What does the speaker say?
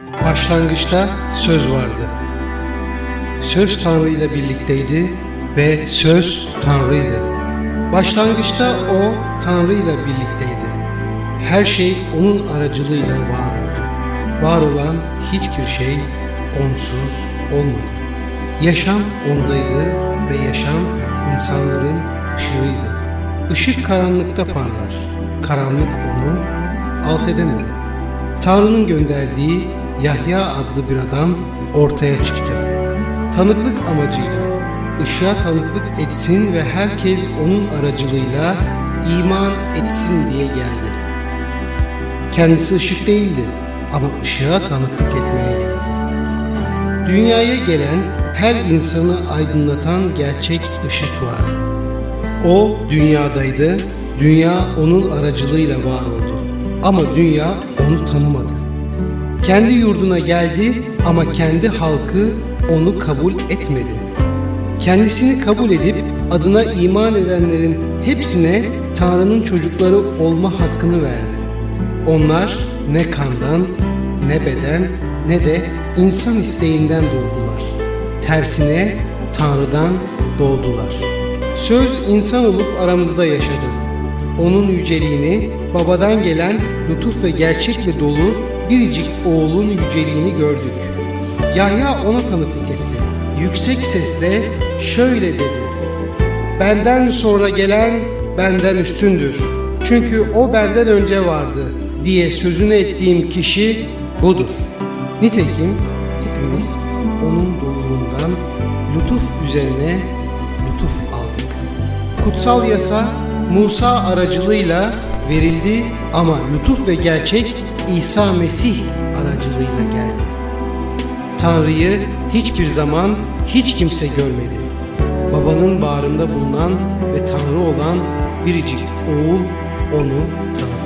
Başlangıçta söz vardı. Söz Tanrı ile birlikteydi ve söz Tanrı'ydı. Başlangıçta o Tanrı ile birlikteydi. Her şey onun aracılığıyla var. Var olan hiçbir şey onsuz olmadı. Yaşam ondaydı ve yaşam insanların ışığıydı. Işık karanlıkta parlar. Karanlık onu alt edemedi. Tanrı'nın gönderdiği Yahya adlı bir adam ortaya çıktı. Tanıklık amacıyla ışığa tanıklık etsin ve herkes onun aracılığıyla iman etsin diye geldi. Kendisi ışık değildi ama ışığa tanıklık etmeye geldi. Dünyaya gelen her insanı aydınlatan gerçek ışık vardı. O dünyadaydı, dünya onun aracılığıyla var oldu. Ama dünya onu tanımadı. Kendi yurduna geldi ama kendi halkı onu kabul etmedi. Kendisini kabul edip adına iman edenlerin hepsine Tanrı'nın çocukları olma hakkını verdi. Onlar ne kandan, ne beden, ne de insan isteğinden doğdular. Tersine Tanrı'dan doğdular. Söz insan olup aramızda yaşadı. Onun yüceliğini, babadan gelen lütuf ve gerçekle dolu biricik oğlun yüceliğini gördük. Yahya ona tanıklık etti. Yüksek sesle şöyle dedi. Benden sonra gelen benden üstündür. Çünkü o benden önce vardı diye sözünü ettiğim kişi budur. Nitekim hepimiz onun doluluğundan lütuf üzerine lütuf aldık. Kutsal yasa Musa aracılığıyla verildi ama lütuf ve gerçek İsa Mesih aracılığıyla geldi. Tanrı'yı hiçbir zaman hiç kimse görmedi. Babanın bağrında bulunan ve Tanrı olan biricik oğul onu tanıdı.